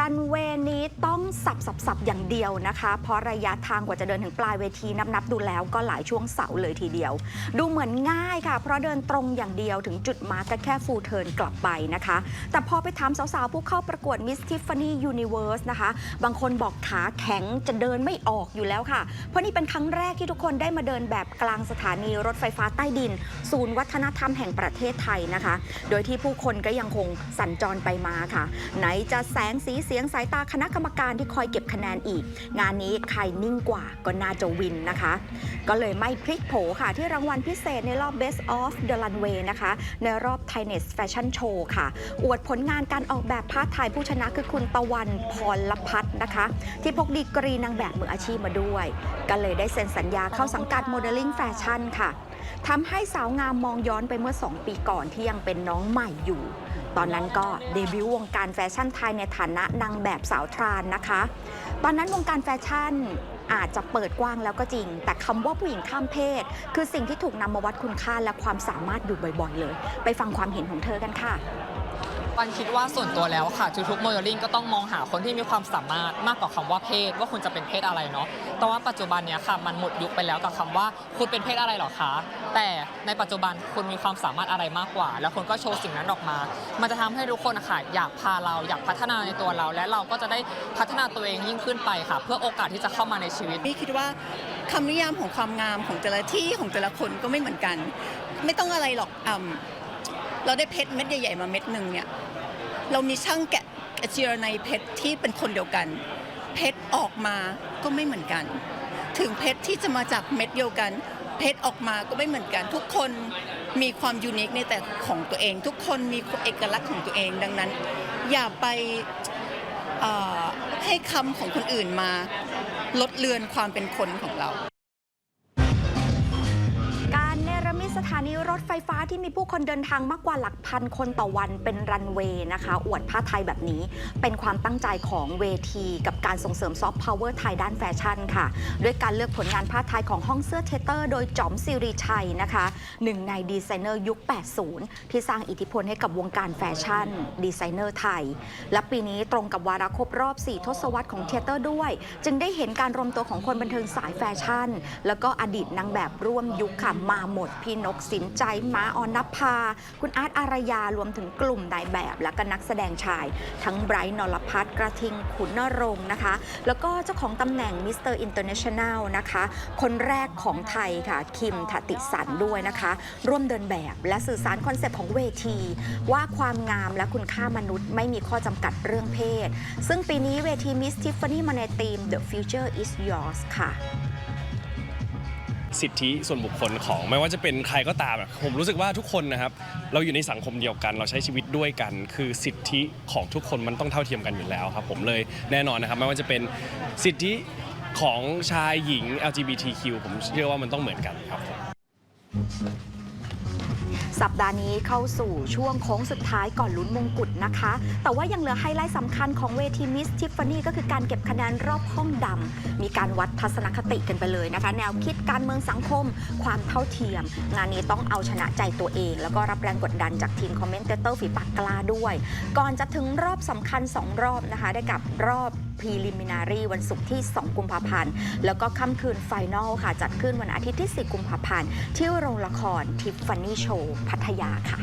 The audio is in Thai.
รันเวย์นี้ต้องสับสับสับอย่างเดียวนะคะ เพราะระยะทางกว่าจะเดินถึงปลายเวทีนับนับดูแล้วก็หลายช่วงเสาเลยทีเดียว ดูเหมือนง่ายค่ะ เพราะเดินตรงอย่างเดียวถึงจุดมาร์กก็แค่ฟูลเทิร์นกลับไปนะคะ แต่พอไปถามสาวๆ ผู้เข้าประกวด Miss Tiffany Universe นะคะ บางคนบอกขาแข็งจะเดินไม่ออกอยู่แล้วค่ะ เพราะนี่เป็นครั้งแรกที่ทุกคนได้มาเดินแบบกลางสถานีรถไฟฟ้าใต้ดิน ศูนย์วัฒนธรรมแห่งประเทศไทยนะคะ โดยที่ผู้คนก็ยังคงสัญจรไปมาค่ะ ไหนจะแสงสีเสียงสายตาคณะกรรมการที่คอยเก็บคะแนนอีก งานนี้ใครนิ่งกว่าก็น่าจะวินนะคะ ก็เลยไม่พลิกโผค่ะ ที่รางวัลพิเศษในรอบ Best of the Runway นะคะ ในรอบ t h a i n e s Fashion Show ค่ะ อวดผลงานการออกแบบผ้าไทยผู้ชนะคือคุณตะวันพรลพัฒน์นะคะ ที่พกดีกรีนางแบบมืออาชีพมาด้วย ก็เลยได้เซ็นสัญญาเข้าสังกัดโมเดลลิ่งแฟชั่นค่ะ ทำให้สาวงามมองย้อนไปเมื่อ 2 ปีก่อนที่ยังเป็นน้องใหม่อยู่ ตอนนั้นก็เดบิวต์วงการแฟชั่นไทยในฐานะนางแบบสาวทรานนะคะ ตอนนั้นวงการแฟชั่นอาจจะเปิดกว้างแล้วก็จริง แต่คำว่าผู้หญิงข้ามเพศ คือสิ่งที่ถูกนำมาวัดคุณค่าและความสามารถอยู่บ่อยๆเลย ไปฟังความเห็นของเธอกันค่ะ ปันคิดว่าส่วนตัวแล้วค่ะทุกๆโมเดลลิ่งก็ต้องมองหาคนที่มีความสามารถมากกว่าคำว่าเพศ ว่าคุณจะเป็นเพศอะไรเนาะแต่ว่าปัจจุบันเนี้ยค่ะมันหมดยุคไปแล้วกับคำว่าคุณเป็นเพศอะไรหรอคะแต่ในปัจจุบันคุณมีความสามารถอะไรมากกว่า แล้วคุณก็โชว์สิ่งนั้นออกมา มันจะทำให้ทุกคนอะค่ะอยากพาเราอยากพัฒนาในตัวเรา และเราก็จะได้พัฒนาตัวเองยิ่งขึ้นไปค่ะ เพื่อโอกาสที่จะเข้ามาในชีวิตพี่คิดว่าคำนิยามของความงามของแต่ละที่ของแต่ละคนก็ไม่เหมือนกัน ไม่ต้องอะไรหรอกอเราได้เพชรเม็ดใหญ่ๆมาเม็ดหนึ่งเนี่ย เรามีช่างแกะเจียร์ในเพชรที่เป็นคนเดียวกัน เพชรออกมาก็ไม่เหมือนกัน ถึงเพชรที่จะมาจากเม็ดเดียวกัน เพชรออกมาก็ไม่เหมือนกัน ทุกคนมีความยูนิคในแต่ของตัวเอง ทุกคนมีเอกลักษณ์ของตัวเองดังนั้น อย่าไปให้คำของคนอื่นมาลดเลือนความเป็นคนของเรา ถานีรถไฟฟ้าที่มีผู้คนเดินทางมากกว่าหลักพันคนต่อวันเป็นรันเวย์นะคะ อวดผ้าไทยแบบนี้ เป็นความตั้งใจของเวทีกับการส่งเสริมซอฟต์พาวเวอร์ไทยด้านแฟชั่นค่ะ ด้วยการเลือกผลงานผ้าไทยของห้องเสื้อเทเตอร์ โดยจอมซิริชัยนะคะหนึ่งในดีไซเนอร์ยุค 80 ที่สร้างอิทธิพลให้กับวงการแฟชั่น ดีไซเนอร์ไทย และปีนี้ตรงกับวาระครบรอบ 4 ทศวรรษของเทเตอร์ด้วย จึงได้เห็นการรวมตัวของคนบันเทิงสายแฟชั่น แล้วก็อดีตนางแบบร่วมยุคค่ะมาหมดพี่นกสินใจม้าออนนภา คุณอาร์ตอารยารวมถึงกลุ่มนายแบบ และก็นักแสดงชาย ทั้งไบรท์นรพัฒน์กระทิงขุนนรงค์นะคะ แล้วก็เจ้าของตำแหน่งมิสเตอร์อินเตอร์เนชั่นแนลนะคะ คนแรกของไทยค่ะ คิมทติสันด้วยนะคะ ร่วมเดินแบบและสื่อสารคอนเซปต์ของเวที ว่าความงามและคุณค่ามนุษย์ ไม่มีข้อจำกัดเรื่องเพศ ซึ่งปีนี้เวทีมิสทิฟฟานี่มาในธีม The Future is Yours ค่ะ สิทธิส่วนบุคคลของไม่ว่าจะเป็นใครก็ตามอะผมรู้สึกว่าทุกคนนะครับ เราอยู่ในสังคมเดียวกัน เราใช้ชีวิตด้วยกัน คือสิทธิของทุกคนมันต้องเท่าเทียมกันอยู่แล้วครับ ผมเลยแน่นอนนะครับ ไม่ว่าจะเป็นสิทธิของชายหญิง LGBTQ ผมเชื่อว่ามันต้องเหมือนกันครับผม สัปดาห์นี้เข้าสู่ช่วงโค้งสุดท้ายก่อนลุ้นมงกุฎนะคะ แต่ว่ายังเหลือไฮไลท์สำคัญของเวทีมิสทิฟฟานี่ก็คือการเก็บคะแนนรอบห้องดำมีการวัดทัศนคติกันไปเลยนะคะ แนวคิดการเมืองสังคม ความเท่าเทียม งานนี้ต้องเอาชนะใจตัวเอง แล้วก็รับแรงกดดันจากทีมคอมเมนเตเตอร์ฝีปากกล้าด้วย ก่อนจะถึงรอบสำคัญ 2 รอบนะคะ ได้กับรอบ พรีลิมินารีวันศุกร์ที่ 2 กุมภาพันธ์ แล้วก็ค่ำคืนไฟนอลค่ะ จัดขึ้นวันอาทิตย์ที่ 4 กุมภาพันธ์ ที่โรงละครทิฟฟานี่โชว์พัทยาค่ะ